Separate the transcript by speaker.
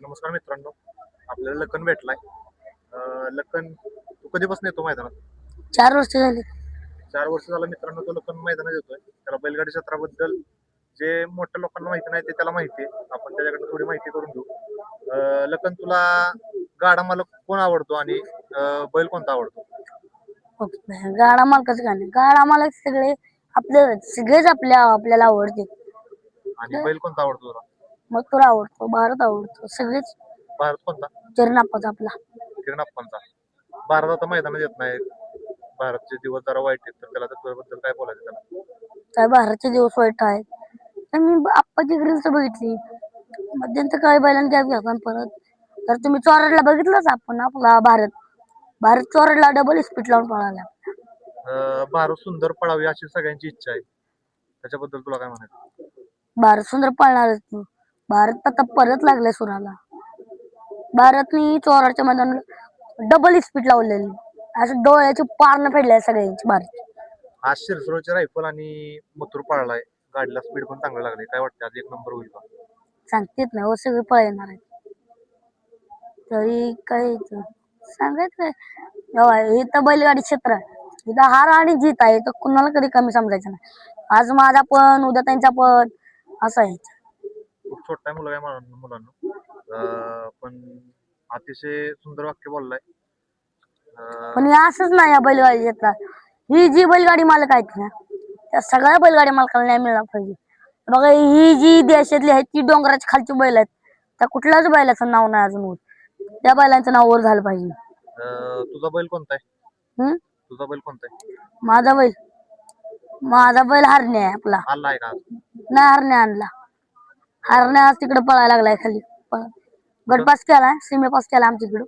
Speaker 1: नमस्कार मित्रांनो. आपल्याला लखन भेटलाय. अं, लखन तू कधीपासून येतो मैदानात?
Speaker 2: चार वर्ष झाली.
Speaker 1: चार वर्ष झालं मित्रांनो तो लखन मैदानात येतोय. त्याला बैलगाडी क्षेत्राबद्दल जे मोठ्या लोकांना माहिती नाही ते त्याला माहिती आहे. आपण त्याच्याकडनं थोडी माहिती करून घेऊ. अं, लखन तुला गाडा मालक कोण आवडतो आणि अं, बैल कोणता आवडतो?
Speaker 2: ओके. गाडा मालकाचं गाणं. गाडा मालक सगळे आपले सगळेच आपल्या आपल्याला आवडते.
Speaker 1: आणि बैल कोणता आवडतो तुला?
Speaker 2: मग तुला आवडतो भारत आवडतो सगळेच
Speaker 1: भारत कोणता?
Speaker 2: चरणापाचा आपला.
Speaker 1: किरण अप्पांचा भारत आता मैदानात येत नाही भारतचे दिवस जरा वाईट आहेत तर त्याला त्याबद्दल काय बोलायचं त्याला?
Speaker 2: काय भारतचे दिवस वाईट आहेत? तर मी आप्पाची रील्स बघितली. मध्यंतर काही बैलांनी गॅप घ्या परत तर तुम्ही चोरडला बघितलंच आपण आपला भारत. भारत चोरडला डबल स्पीड लावून पळाला.
Speaker 1: अं, भारत सुंदर पळावी अशी सगळ्यांची इच्छा आहे. त्याच्याबद्दल तुला काय म्हणायचं?
Speaker 2: भारत सुंदर पळणारच भारत आता परत लागलाय सुराला भारतनी चोराच्या मैदानात डबल स्पीड लावलेली. असं डोळ्याची पारण फेडल्या सगळ्यांची भारत.
Speaker 1: आज शिरसोळचे रायफल आणि मथुर पळालाय. गाडीला स्पीड पण चांगलं लागले. काय वाटतं आज एक नंबर होईल का?
Speaker 2: सांगतेत ना हो सगळे पळणार आहेत. तरी काय इथं सांगायचं काय? तर बैलगाडी क्षेत्र आहे. इथं हार आणि जीत आहे. तर कुणाला कधी कमी समजायचं नाही. आज माझा पण उद्या त्यांचा पण असं आहे.
Speaker 1: छोटा आहे मुलगा आहे मुलांना. मुलांना पण अतिशय सुंदर वाक्य बोललाय.
Speaker 2: पण हे असंच नाही या बैलगाडी क्षेत्रात ही जी बैलगाडी मालक आहेत ना त्या सगळ्या बैलगाडी मालकाला न्याय मिळाला पाहिजे. बघा ही जी देशातली आहेत ती डोंगराच्या खालची बैल आहेत. त्या कुठल्याच बैलाचं नाव नाही अजून होत. त्या बैलांचं नाव वर झालं पाहिजे.
Speaker 1: तुझा बैल कोणता आहे?
Speaker 2: हम्म
Speaker 1: तुझा बैल कोणता आहे?
Speaker 2: माझा बैल. माझा बैल हरणे आहे आपला.
Speaker 1: आला आहे का? आज
Speaker 2: नाही हरणे आणला. हरणे आज तिकडे पळायला लागलाय खाली. गट पास केलाय सिमे पास केला आमच्या इकडं.